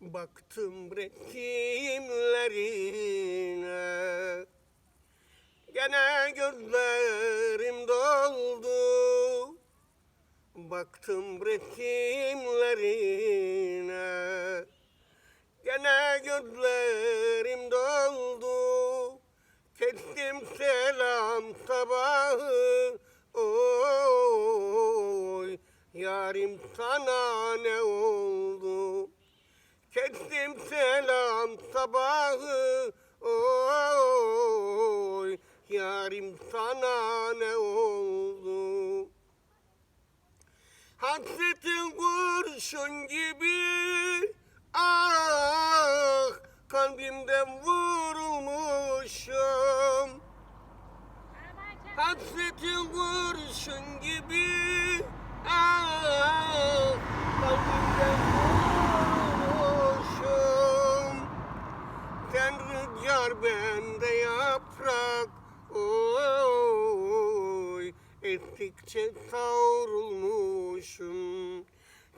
Baktım resimlerine Gene gözlerim doldu. Baktım resimlerine Gene gözlerim doldu. Kestim selam sabahı Oy. Yarim sana ne oldu Kestim selam sabahı. Oy Yarim sana ne oldu? Hasretin kurşun gibi. Ah kalbimden vurulmuşum. Hasretin kurşun gibi Ah kalbimden vurulmuşum Sen rüzgar bende yaprak. Oy Estikçe savrulmuşum.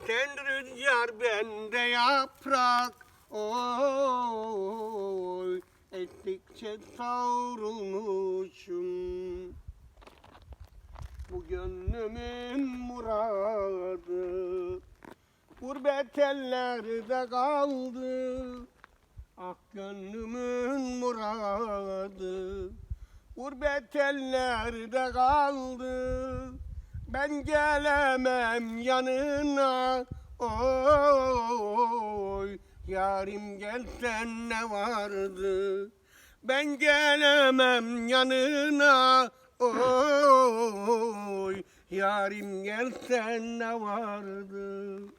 Sen rüzgar bende yaprak. Oy Estikçe savrulmuşum. Bu gönlümün muradı. Gurbet ellerde kaldı Ah gönlümün muradı Gurbet ellerde kaldı. Ben gelemem yanına Oy Yarim gelsen ne vardı? Ben gelemem yanına Oy Yarim gelsen ne vardı